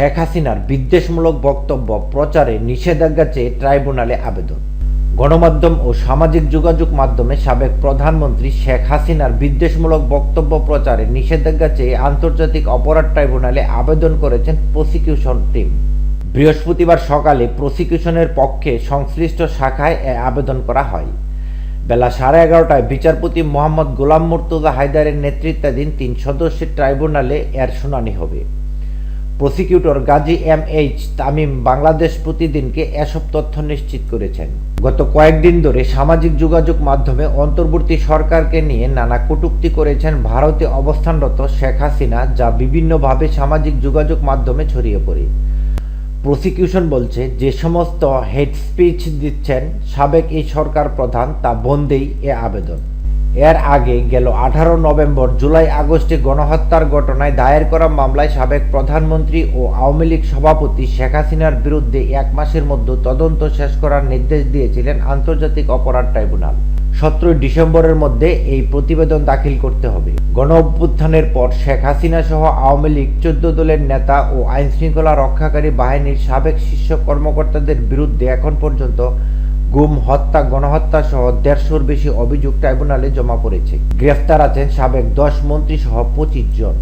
শেখ হাসিনার বিদ্বেষমূলক বক্তব্য প্রচারে নিষেধাজ্ঞা চেয়ে ট্রাইব্যুনালে আবেদন। গণমাধ্যম ও সামাজিক যোগাযোগ মাধ্যমে সাবেক প্রধানমন্ত্রী শেখ হাসিনার বিদ্বেষমূলক বক্তব্য প্রচারে নিষেধাজ্ঞা চেয়ে আন্তর্জাতিক অপরাধ ট্রাইব্যুনালে আবেদন করেছেন প্রসিকিউশন টিম। বৃহস্পতিবার সকালে প্রসিকিউশনের পক্ষে সংশ্লিষ্ট শাখায় এ আবেদন করা হয়। বেলা সাড়ে এগারোটায় বিচারপতি মোহাম্মদ গোলাম মুর্তুজা হায়দারের নেতৃত্বাধীন তিন সদস্যের ট্রাইব্যুনালে এর শুনানি হবে। Prosecutor Gazi M H Tamim Bangladesh প্রতিদিনকে এসব তথ্য নিশ্চিত করেছেন। গত কয়েকদিন ধরে সামাজিক যোগাযোগ মাধ্যমে অন্তর্বর্তী সরকারকে নিয়ে নানা কটূক্তি করেছেন ভারতে অবস্থানরত শেখ হাসিনা, যা বিভিন্নভাবে সামাজিক যোগাযোগ মাধ্যমে ছড়িয়ে পড়ে। প্রসিকিউশন বলছে, যে সমস্ত হেড স্পিচ দিচ্ছেন সাবেক এই সরকার প্রধান, তা বন্দেই এ আবেদন। এর আগে গেল আঠারো নভেম্বর জুলাই আগস্টে গণহত্যার ঘটনায় দায়ের করা মামলায় সাবেক প্রধানমন্ত্রী ও আওয়ামী লীগ সভাপতি শেখ হাসিনার বিরুদ্ধে এক মাসের মধ্যে তদন্ত শেষ করার নির্দেশ দিয়েছিলেন আন্তর্জাতিক অপরাধ ট্রাইব্যুনাল। সতেরোই ডিসেম্বরের মধ্যে এই প্রতিবেদন দাখিল করতে হবে। গণ অভ্যুত্থানের পর শেখ হাসিনা সহ আওয়ামী লীগ চোদ্দ দলের নেতা ও আইন শৃঙ্খলা রক্ষাকারী বাহিনীর সাবেক শীর্ষ কর্মকর্তাদের বিরুদ্ধে এখন পর্যন্ত গুম, হত্যা, গণহত্যা সহ দেড়শোর বেশি অভিযোগ ট্রাইব্যুনালে জমা পড়েছে। গ্রেফতার আছেন সাবেক দশ মন্ত্রী সহ পঁচিশ জন।